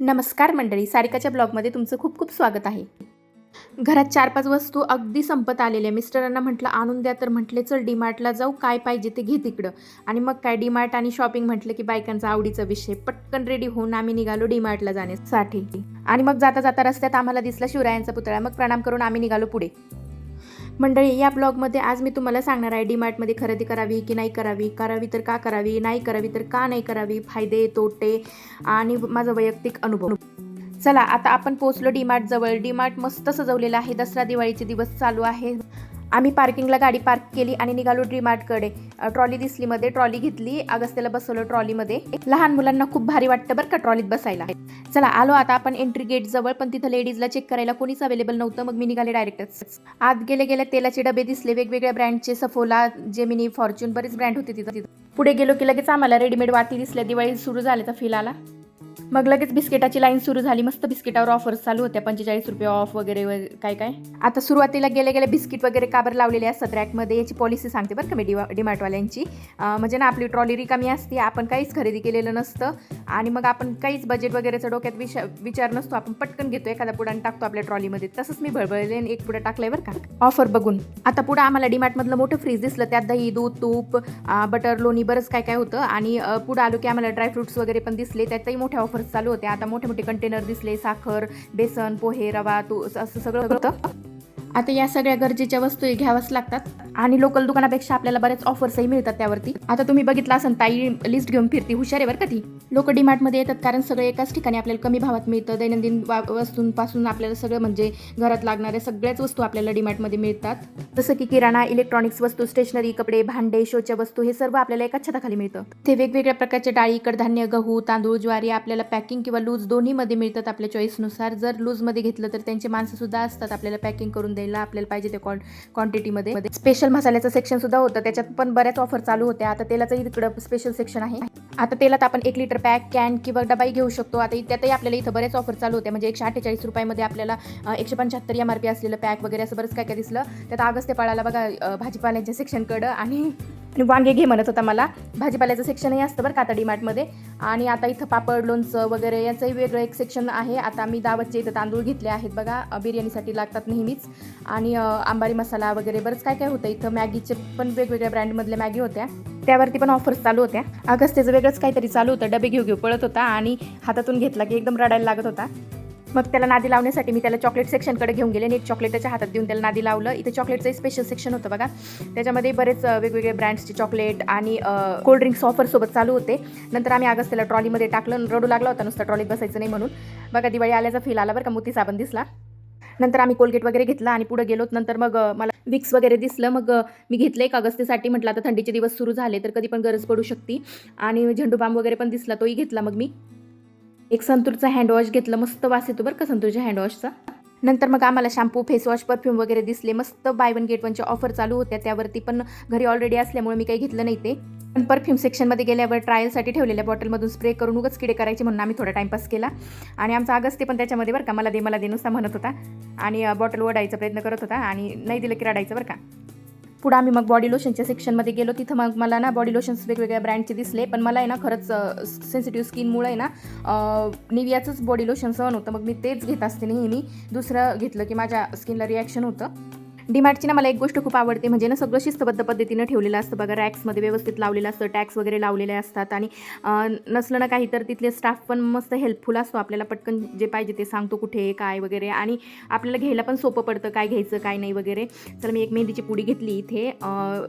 नमस्कार मंडळी सारिकाच्या ब्लॉगमध्ये तुमचं खूप खूप स्वागत आहे. घरात चार पाच वस्तू अगदी संपत आलेल्या. मिस्टरांना म्हटलं आणून द्या. तर म्हटले चल डीमार्टला जाऊ. काय पाहिजे ते घे तिकडं. आणि मग काय डीमार्ट आणि शॉपिंग म्हटलं की बायकांचा आवडीचा विषय. पटकन रेडी होऊन आम्ही निघालो डीमार्टला जाण्यासाठी. आणि मग जाता जाता रस्त्यात आम्हाला दिसला शिवरायांचा पुतळा. मग प्रणाम करून आम्ही निघालो पुढे. मंडळी या ब्लॉगमध्ये आज मी तुम्हाला सांगणार आहे डीमार्टमध्ये खरेदी करावी की नाही करावी करावी तर का करावी नाही करावी तर का नाही करावी फायदे तोटे आणि माझा वैयक्तिक अनुभव. चला आता आपण पोहोचलो डीमार्ट जवळ डीमार्ट मस्त सजवलेलं आहे. दसरा दिवाळीचे दिवस चालू आहे. आम्ही पार्किंगला गाडी पार्क केली आणि निघालो ड्रीमार्टकडे ट्रॉली दिसली मध्ये ट्रॉली घेतली. अगस्त्याला बसवलं ट्रॉलीमध्ये. लहान मुलांना खूप भारी वाटतं बरं का ट्रॉलीत बसायला. चला आलो आता आपण एंट्री गेट जवळ पण तिथं लेडीजला चेक करायला कोणीच अवेलेबल नव्हतं. मग मी निघाले डायरेक्टच आत गेले गेले तेलाचे डबे दिसले. वेगवेगळ्या ब्रँडचे सफोला जेमिनी फॉर्च्यून बरेच ब्रँड होते तिथं. तिथं पुढे गेलो की लगेच आम्हाला रेडीमेड वाती दिसल्या. दिवाळी सुरू झाल्याचा फील आला. मग लगेच बिस्किटाची लाईन सुरू झाली. मस्त बिस्किटावर ऑफर्स चालू होत्या. पंचेचाळीस रुपये ऑफ वगैरे काय काय. आता सुरुवातीला गेले गेले बिस्किट वगैरे काबर लावलेले असतात रॅकमध्ये याची पॉलिसी सांगते बरं का मी डिवा डिमार्टवाल्यांची म्हणजे ना आपली ट्रॉली रिकामी असते आपण काहीच खरेदी केलेलं नसतं. आणि मग आपण काहीच बजेट वगैरेचं डोक्यात विश विचार नसतो. आपण पटकन घेतो एखादा पुढा टाकतो आपल्या ट्रॉलीमध्ये तसंच मी भळबळले आणि एक पुढे टाकलंय बरं का. ऑफर बघून. आता पुढं आम्हाला डिमार्टमधलं मोठं फ्रीज दिसलं. त्यात दही दूध तूप बटर लोणी बरंच काय काय होतं. आणि पुढं आलो की आम्हाला ड्रायफ्रुट्स वगैरे पण दिसले. त्यातही मोठ्या ऑफर्स चालू होत्या आता मोठे मोठे कंटेनर दिसले साखर बेसन पोहे रवा तू असं सगळं होतं. आता या सगळ्या गरजेच्या वस्तू घ्याव्याच लागतात. आणि लोकल दुकानापेक्षा आपल्याला बरेच ऑफर्सही मिळतात त्यावरती. आता तुम्ही बघितलं असेल ताई लिस्ट घेऊन फिरती हुशार आहे बरं का ती. लोक डिमार्टमध्ये येतात कारण सगळं एकाच ठिकाणी आपल्याला कमी भावात मिळतं. दैनंदिन वस्तूंपासून आपल्याला सगळं म्हणजे घरात लागणाऱ्या सगळ्याच वस्तू आपल्याला डिमार्टमध्ये मिळतात. जसं की किराणा इलेक्ट्रॉनिक्स वस्तू स्टेशनरी कपडे भांडे शोच्या वस्तू हे सर्व आपल्याला एकाच छताखाली मिळतं. ते वेगवेगळ्या प्रकारचे डाळी कडधान्य गहू तांदूळ ज्वारी आपल्याला पॅकिंग किंवा लूज दोन्हीमध्ये मिळतात आपल्या चॉईसनुसार जर लूजमध्ये घेतलं तर त्यांचे माणसं सुद्धा असतात आपल्याला पॅकिंग करून द्यायला. आपल्याला पाहिजे त्या क्वांटिटीमध्ये स्पेशल मसाल्याचं सेक्शन सुद्धा होतं. त्याच्यात पण बऱ्याच ऑफर चालू होत्या. आता तेलाचंही तिकडं स्पेशल सेक्शन आहे. आता तेलात आपण एक लिटर पॅक कॅन किंवा डबाई घेऊ शकतो. आता त्यातही आपल्याला इथं बरेच ऑफर चालू होते. म्हणजे एकशे अठ्ठेचाळीस रुपयामध्ये आपल्याला एकशे पंच्याहत्तर एम आर पी असलेलं पॅक वगैरे असं बरंच काय काय दिसलं. त्यात अगस्त्य पाळाला बघा भाजीपाल्यांच्या भाजीपाल्याच्या सेक्शनकडं आणि आणि वांगे घे म्हणत होता मला. भाजीपाल्याचं सेक्शनही असतं बरं का आता डीमार्टमध्ये. आणि आता इथं पापड लोणचं वगैरे याचंही वेगळं एक सेक्शन आहे. आता मी दावतचे इथं तांदूळ घेतले आहेत बघा. बिर्याणीसाठी लागतात नेहमीच. आणि आंबारी मसाला वगैरे बरंच काय काय होतं इथं. मॅगीचे पण वेगवेगळ्या ब्रँडमधल्या मॅगी होत्या. त्यावरती पण ऑफर्स चालू होत्या. अगस्त्याचं वेगळंच काहीतरी चालू होतं. डबे घेऊ घेऊ पळत होता आणि हातातून घेतला की एकदम रडायला लागत होता. मग त्याला नादी लावण्यासाठी मी त्याला चॉकलेट सेक्शनकडे घेऊन गेले. आणि एक चॉकलेट त्याच्या हातात देऊन त्याला नादी लावलं. इथे चॉकलेटचं स्पेशल सेक्शन होतं बघा. त्याच्यामध्ये बरेच वेगवेगळे ब्रँड्सचे चॉकलेट आणि कोल्ड ड्रिंक्स ऑफरसोबत चालू होते. नंतर आम्ही आगस्ट त्याला ट्रॉलीमध्ये टाकलं रडू लागला होता. नुसतं ट्रॉलीत बसायचं नाही म्हणून. बघा दिवाळी आल्याचा फील आला बरं का. मोती साबण दिसला. नंतर आम्ही कोलगेट वगैरे घेतला आणि पुढे गेलोत नंतर मग मला विक्स वगैरे दिसलं. मग मी घेतलं एक अगस्तीसाठी म्हटलं आता थंडीचे दिवस सुरू झाले तर कधी पण गरज पडू शकते. आणि झेंडू बांब वगैरे पण दिसला तोही घेतला मग मी. एक संतूरचा हँडवॉश घेतलं मस्त वास येतो बरं का संतूरच्या हँडवॉशचा नंतर मग आम्हाला शॅम्पू फेसवॉश परफ्यूम वगैरे दिसले. मस्त बाय वन गेट वनच्या ऑफर चालू होत्या. त्यावरती पण घरी ऑलरेडी असल्यामुळे मी काही घेतलं नाही ते. पण परफ्यूम सेक्शनमध्ये गेल्यावर ट्रायलसाठी ठेवलेल्या बॉटलमधून स्प्रे करून उगच किडे करायचे म्हणून आम्ही थोडा टाईमपास केला. आणि आमचा अगस्ते पण त्याच्यामध्ये बरं का मला दे मला दे नुसता म्हणत होता. आणि बॉटल ओढायचा प्रयत्न करत होता. आणि नाही दिलं की रडायचं बरं का. पुढं आम्ही मग बॉडी लोशनच्या सेक्शनमध्ये गेलो. तिथं मग मला ना बॉडी लोशन्स वेगवेगळ्या ब्रँडचे दिसले पण मला आहे ना खरंच सेन्सिटिव्ह स्किनमुळे आहे ना निवियाचंच बॉडी लोशन सहन होतं. मग मी तेच घेत असते नेहमी. दुसरं घेतलं की माझ्या स्किनला रिॲक्शन होतं. डीमार्टची ना मला एक गोष्ट खूप आवडते म्हणजे ना सगळं शिस्तबद्ध पद्धतीनं ठेवलेलं असतं बघा रॅक्समध्ये व्यवस्थित लावलेलं असतं टॅक्स वगैरे लावलेले असतात आणि नसलं ना काही तर तिथले स्टाफ पण मस्त हेल्पफुल असतो आपल्याला पटकन जे पाहिजे ते सांगतो कुठे काय वगैरे आणि आपल्याला घ्यायला पण सोपं पडतं काय घ्यायचं काय नाही वगैरे. तर मी एक मेहंदीची पुडी घेतली इथे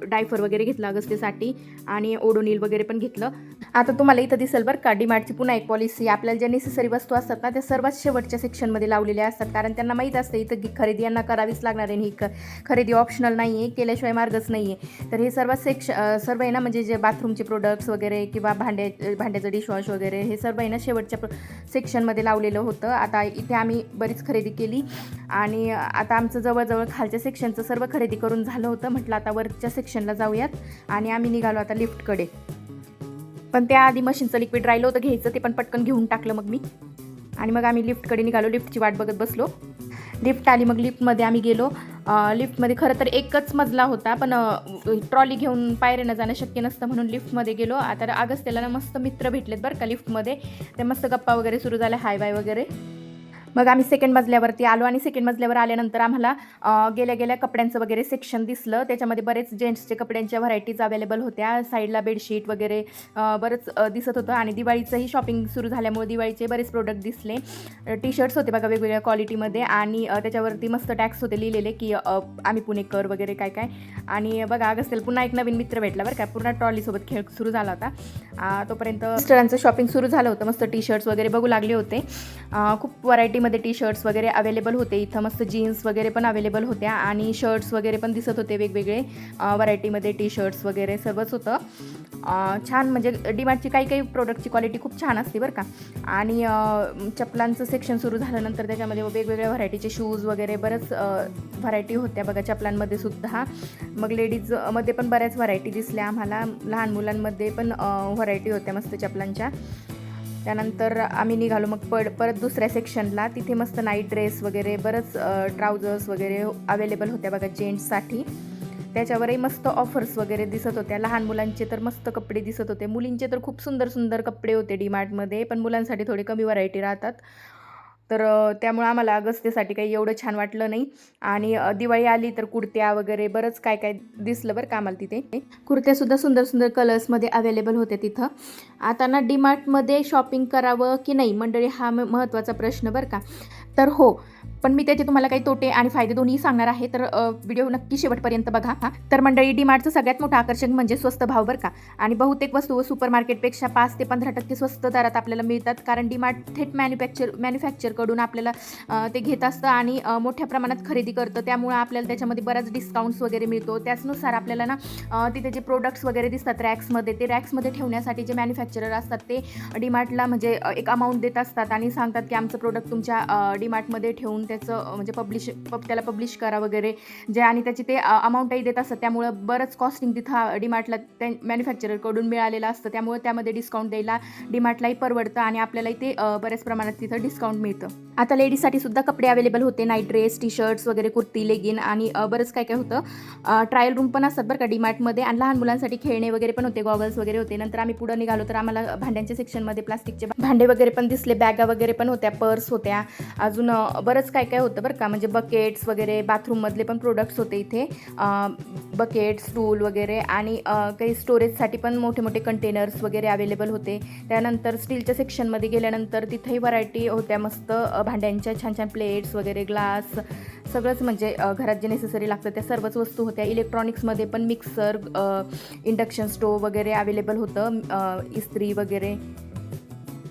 डायफर वगैरे घेतलं अगस्तेसाठी आणि ओडोनील वगैरे पण घेतलं. आता तुम्हाला इथं दिसेल बरं का डीमार्टची पुन्हा एक पॉलिसी आपल्याला ज्या नेसेसरी वस्तू असतात ना त्या सर्वात शेवटच्या सेक्शनमध्ये लावलेल्या असतात. कारण त्यांना माहीत असतं इथं खरेदी यांना करावीच लागणार आहे आणि ही खरेदी ऑप्शनल नाही आहे केल्याशिवाय मार्गच नाही आहे तर हे सर्व सेक्श सर्व आहे ना म्हणजे जे बाथरूमचे प्रोडक्ट्स वगैरे किंवा भांडे भांड्याचं डिशवॉश वगैरे हे सर्व आहे ना शेवटच्या प्र- सेक्शनमध्ये लावलेलं होतं. आता इथे आम्ही बरीच खरेदी केली. आणि आता आमचं जवळजवळ खालच्या सेक्शनचं सर्व खरेदी करून झालं होतं. म्हटलं आता वरच्या सेक्शनला जाऊयात. आणि आम्ही निघालो आता लिफ्टकडे पण त्याआधी मशीनचं लिक्विड राहिलं होतं घ्यायचं ते पण पटकन घेऊन टाकलं मग मी. आणि मग आम्ही लिफ्टकडे निघालो लिफ्टची वाट बघत बसलो. लिफ्ट आली मग लिफ्टमध्ये आम्ही गेलो. लिफ्टमध्ये खरं तर एकच मजला होता पण ट्रॉली घेऊन पायऱ्यानं जाणं शक्य नसतं म्हणून लिफ्टमध्ये गेलो. आता अगस्त्याला ना मस्त मित्र भेटलेत बरं का लिफ्टमध्ये. ते मस्त गप्पा वगैरे सुरू झाल्या हाय बाय वगैरे. मग आम्ही सेकंड मजल्यावरती आलो आणि सेकंड मजल्यावर आल्यानंतर आम्हाला गेल्या गेल्या कपड्यांचं वगैरे सेक्शन दिसलं. त्याच्यामध्ये बरेच जेंट्सचे कपड्यांच्या व्हरायटीज अवेलेबल होत्या. साईडला बेडशीट वगैरे बरंच दिसत होतं. आणि दिवाळीचंही शॉपिंग सुरू झाल्यामुळे दिवाळीचे बरेच प्रोडक्ट दिसले. टी शर्ट्स होते बघा वेगवेगळ्या क्वालिटीमध्ये आणि त्याच्यावरती मस्त टॅक्स होते लिहिलेले की आम्ही पुणेकर वगैरे काय काय. आणि बघा अगस्तेल पुन्हा एक नवीन मित्र भेटला बरं का. पूर्ण ट्रॉलीसोबत खेळ सुरू झाला होता. तोपर्यंत मिस्टरांचं शॉपिंग सुरू झालं होतं. मस्त टी शर्ट्स वगैरे बघू लागले होते. खूप व्हरायटीमध्ये टी शर्ट्स वगैरे अवेलेबल होते. इथं मस्त जीन्स वगैरे पण अवेलेबल होत्या आणि शर्ट्स वगैरे पण दिसत होते वेगवेगळे. व्हरायटीमध्ये टी शर्ट्स वगैरे सर्वच होतं. छान म्हणजे डीमार्टची काही काही प्रोडक्टची क्वालिटी खूप छान असते बरं का. आणि चपलांचं सेक्शन सुरू झाल्यानंतर त्याच्यामध्ये वेगवेगळ्या व्हरायटीचे शूज वगैरे बरंच व्हरायटी होत्या बघा चपलांमध्ये सुद्धा. मग लेडीजमध्ये पण बऱ्याच व्हरायटी दिसल्या आम्हाला. लहान मुलांमध्ये पण व्हरायटी होत्या मस्त चपलांच्या. त्यानंतर आम्ही निघालो मग पड परत दुसऱ्या सेक्शनला तिथे मस्त नाईट ड्रेस वगैरे बरंच ट्राउजर्स वगैरे अवेलेबल होत्या बघा जेंट्ससाठी त्याच्यावरही मस्त ऑफर्स वगैरे दिसत होत्या. लहान मुलांचे तर मस्त कपडे दिसत होते. मुलींचे तर खूप सुंदर सुंदर कपडे होते डीमार्टमध्ये पण मुलांसाठी थोडी कमी व्हरायटी राहतात. तर त्यामुळं आम्हाला अगस्त्यासाठी काही एवढं छान वाटलं नाही. आणि दिवाळी आली तर कुर्त्या वगैरे बरंच काय काय दिसलं बरं का आम्हाला तिथे. कुर्त्यासुद्धा सुंदर सुंदर कलर्समध्ये अवेलेबल होते तिथं. आता ना डीमार्टमध्ये शॉपिंग करावं की नाही मंडळी हा म- महत्त्वाचा प्रश्न बरं का. तर हो पण मी त्याचे तुम्हाला काही तोटे आणि फायदे दोन्ही सांगणार आहे. तर व्हिडिओ नक्की शेवटपर्यंत बघा हा. तर मंडळी डीमार्टचं सगळ्यात मोठं आकर्षण म्हणजे स्वस्त भाव बरं का. आणि बहुतेक वस्तू सुपर मार्केटपेक्षा पाच ते पंधरा टक्के स्वस्त दरात आपल्याला मिळतात. कारण डीमार्ट थेट मॅन्युफॅक्चर मॅन्युफॅक्चरकडून आपल्याला ते घेत असतं आणि मोठ्या प्रमाणात खरेदी करतं. त्यामुळे आपल्याला त्याच्यामध्ये बराच डिस्काउंट्स वगैरे मिळतो. त्याचनुसार आपल्याला ना तिथे जे प्रोडक्ट्स वगैरे दिसतात रॅक्समध्ये ते रॅक्समध्ये ठेवण्यासाठी जे मॅन्युफॅक्चरर असतात ते डीमार्टला म्हणजे एक अमाऊंट देत असतात आणि सांगतात की आमचं प्रोडक्ट तुमच्या डीमार्टमध्ये ठेवून त्याचं म्हणजे पब्लिश पब त्याला पब्लिश करा वगैरे. जे आणि त्याची ते अमाऊंटही देत असतात. त्यामुळं बरंच कॉस्टिंग तिथं डीमार्टला त्या मॅन्युफॅक्चररकडून मिळालेलं असतं. त्यामुळे त्यामध्ये डिस्काउंट द्यायला डीमार्टलाही परवडतं आणि आपल्यालाही ते बऱ्याच प्रमाणात तिथं डिस्काउंट मिळतं. आता लेडीजसाठी सुद्धा कपडे अवेलेबल होते. नाईट ड्रेस टी शर्ट्स वगैरे कुर्ती लेगिन आणि बरंच काय काय होतं. ट्रायल रूम पण असतात बरं का डीमार्टमध्ये आणि लहान मुलांसाठी खेळणे वगैरे पण होते गॉगल्स वगैरे होते. नंतर आम्ही पुढं निघालो तर आम्हाला भांड्यांच्या सेक्शनमध्ये प्लास्टिकचे भांडे वगैरे पण दिसले बॅगा वगैरे पण होत्या पर्स होत्या. अजून बरंच बरंच काय काय होतं बरं का? म्हणजे बकेट्स वगैरे बाथरूममधले पण प्रोडक्ट्स होते इथे. बकेट स्टूल वगैरे आणि काही स्टोरेजसाठी पण मोठे मोठे कंटेनर्स वगैरे अवेलेबल होते. त्यानंतर स्टीलच्या सेक्शनमध्ये गेल्यानंतर तिथेही व्हरायटी होत्या मस्त भांड्यांच्या छान छान प्लेट्स वगैरे ग्लास सगळंच म्हणजे घरात जे नेसेसरी लागतं त्या सर्वच वस्तू होत्या. इलेक्ट्रॉनिक्समध्ये पण मिक्सर इंडक्शन स्टोव वगैरे अवेलेबल होतं इस्त्री वगैरे.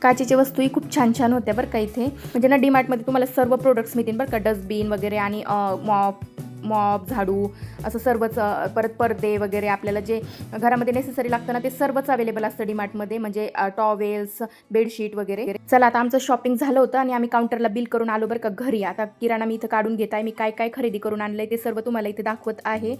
काचेच्या वस्तूही खूप छान छान होत्या बरं का इथे. म्हणजे ना डीमार्टमध्ये तुम्हाला सर्व प्रोडक्ट्स मिळतील बरं का डस्टबिन वगैरे आणि मॉप मॉप झाडू असं सर्वच परत पडदे वगैरे आपल्याला जे घरामध्ये नेसेसरी लागतं ना ते सर्वच अवेलेबल असतं डीमार्टमध्ये म्हणजे टॉवेल्स बेडशीट वगैरे. चला आता आमचं शॉपिंग झालं होतं आणि आम्ही काउंटरला बिल करून आलो बरं का घरी. आता किराणा मी इथं काढून घेत आहे. मी काय काय खरेदी करून आणलं आहे ते सर्व तुम्हाला इथे दाखवत आहे.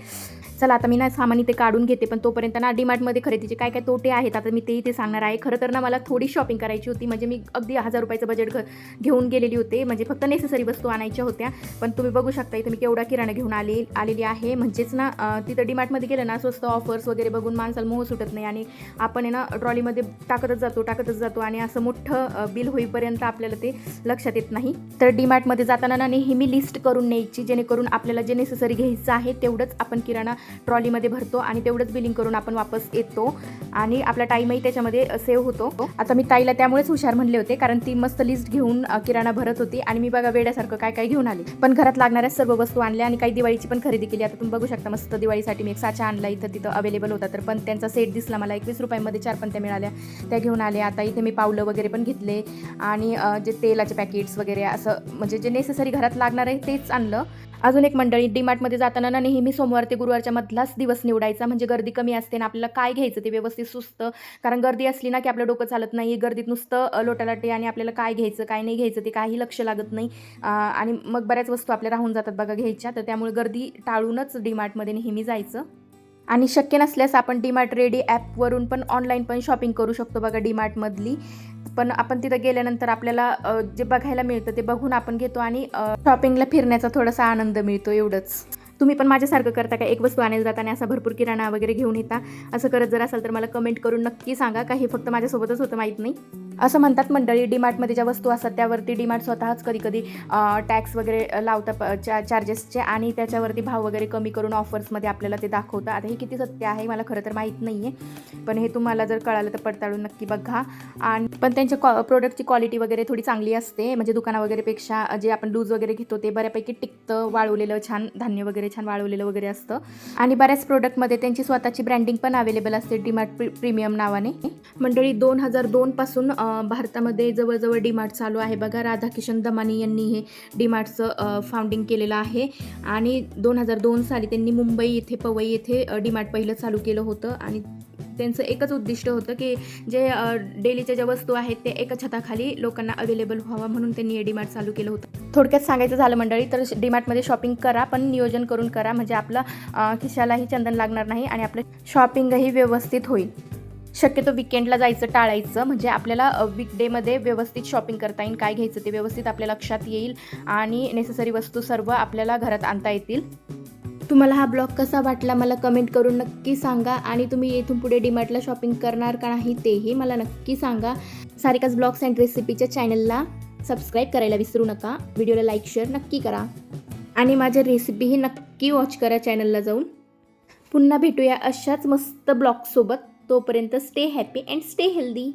चला आता मी ना सामान इथे काढून घेते. पण तोपर्यंत ना डीमार्टमध्ये खरेदीचे काय काय तोटे आहेत आता मी ते इथे सांगणार आहे. खरं तर ना मला थोडी शॉपिंग करायची होती. म्हणजे मी अगदी हजार रुपयाचं बजेट घ घेऊन गेलेली होते. म्हणजे फक्त नेसेसरी वस्तू आणायच्या होत्या. पण तुम्ही बघू शकता इथे मी केवढा किराणा घेऊन आले आलेली आहे. म्हणजेच ना तिथं डीमार्टमध्ये गेलं ना स्वस्त ऑफर्स वगैरे बघून माणसाला मोह सुटत नाही आणि आपण आहे ना ट्रॉलीमध्ये टाकतच जातो टाकतच जातो आणि असं मोठं बिल होईपर्यंत आपल्याला ते लक्षात येत नाही. तर डीमार्टमध्ये जाताना ना नेहमी लिस्ट करून न्यायची जेणेकरून आपल्याला जे नेसेसरी घ्यायचं आहे तेवढंच आपण किराणा ट्रॉलीमध्ये भरतो आणि तेवढंच बिलिंग करून आपण वापस येतो. आणि आपला टाईमही त्याच्यामध्ये सेव्ह होतो. आता मी ताईला त्यामुळेच हुशार म्हणले होते कारण ती मस्त लिस्ट घेऊन किराणा भरत होती आणि मी बघा वेड्यासारखं काय काय घेऊन आले. पण घरात लागणाऱ्या सर्व वस्तू आणल्या आणि काही दिवाळीची पण खरेदी केली. आता तुम्ही बघू शकता मस्त दिवाळीसाठी मी एक साचा आणला. इथं तिथं अवेलेबल होता. तर पण त्यांचा सेट दिसला मला. एकवीस रुपयांमध्ये चार पण त्या मिळाल्या. त्या घेऊन आले. आता इथे मी पावलं वगैरे पण घेतले. आणि जे तेलाचे पॅकेट्स वगैरे असं म्हणजे जे नेसेसरी घरात लागणार आहे तेच आणलं. अजून एक मंडळी डीमार्टमध्ये जाताना ना नेहमी सोमवार ते गुरुवारच्या मधलाच दिवस निवडायचा. म्हणजे गर्दी कमी असते ना आपल्याला काय घ्यायचं ते व्यवस्थित सुचतं कारण गर्दी असली ना की आपलं डोकं चालत नाही. गर्दीत नुसतं लोटालाटे आणि आपल्याला काय घ्यायचं काय नाही घ्यायचं ते काही लक्ष लागत नाही. आणि मग बऱ्याच वस्तू आपल्या राहून जातात बघा घ्यायच्या. तर त्यामुळे गर्दी टाळूनच डीमार्टमध्ये नेहमी जायचं. आणि शक्य नसल्यास आपण डीमार्ट रेडी ॲपवरून पण ऑनलाईन पण शॉपिंग करू शकतो बघा डीमार्टमधली पण आपण तिथं गेल्यानंतर आपल्याला जे बघायला मिळतं ते बघून आपण घेतो आणि शॉपिंगला फिरण्याचा थोडासा आनंद मिळतो एवढंच. तुम्ही पण माझ्यासारखं करता का? एक वस्तू आणायला जाताना असा भरपूर किराणा वगैरे घेऊन येता. असं करत जर असाल तर मला कमेंट करून नक्की सांगा. का हे फक्त माझ्यासोबतच होतं माहीत नाही. असं म्हणतात मंडळी डीमार्टमध्ये ज्या वस्तू असतात त्यावरती डीमार्ट स्वतःच कधी कधी टॅक्स वगैरे लावतात प चा चार्जेसचे आणि त्याच्यावरती भाव वगैरे कमी करून ऑफर्समध्ये आपल्याला ते दाखवतं आता हे किती सत्य आहे मला खरं तर माहीत नाही आहे पण हे तुम्हाला जर कळालं तर पडताळून नक्की बघा. आणि पण त्यांच्या कॉ प्रोडक्टची क्वालिटी वगैरे थोडी चांगली असते म्हणजे दुकाना वगैरेपेक्षा जे आपण लूज वगैरे घेतो ते बऱ्यापैकी टिकतं वाळवलेलं छान धान्य वगैरे छान वाळवलेलं वगैरे असतं. आणि बऱ्याच प्रोडक्टमध्ये त्यांची स्वतःची ब्रँडिंग पण अवेलेबल असते डीमार्ट प्री प्रीमियम नावाने. मंडळी दोन हजार दोनपासून भारतामध्ये जवळजवळ डीमार्ट चालू आहे. बघा राधाकिशन दमानी यांनी हे डीमार्टचं फाउंडिंग केलेलं आहे. आणि दोन हजार दोन साली त्यांनी मुंबई येथे पवई येथे डीमार्ट पहिलं चालू केलं होतं. आणि त्यांचं एकच उद्दिष्ट होतं की जे डेलीच्या ज्या वस्तू आहेत ते एका छताखाली लोकांना अवेलेबल व्हावा म्हणून त्यांनी हे डीमार्ट चालू केलं होतं. थोडक्यात सांगायचं झालं मंडळी तर डीमार्टमध्ये शॉपिंग करा पण नियोजन करून करा. म्हणजे आपलं खिशालाही चंदन लागणार नाही आणि आपलं शॉपिंगही व्यवस्थित होईल. शक्यतो विकेंडला जायचं टाळायचं. म्हणजे आपल्याला वीकडेमध्ये व्यवस्थित शॉपिंग करता येईल. काय घ्यायचं ते व्यवस्थित आपल्या लक्षात येईल आणि नेसेसरी वस्तू सर्व आपल्याला घरात आणता येतील. तुम्हाला हा ब्लॉग कसा वाटला मला कमेंट करून नक्की सांगा आणि तुम्ही येथून पुढे डीमार्टला शॉपिंग करणार का नाही तेही मला नक्की सांगा. सारिकाच ब्लॉग्स अँड रेसिपीच्या चॅनलला सबस्क्राईब करायला विसरू नका. व्हिडिओला लाईक शेअर नक्की करा. आणि माझ्या रेसिपीही नक्की वॉच करा चॅनलला जाऊन. पुन्हा भेटूया अशाच मस्त ब्लॉगसोबत तोपर्यंत stay happy and stay healthy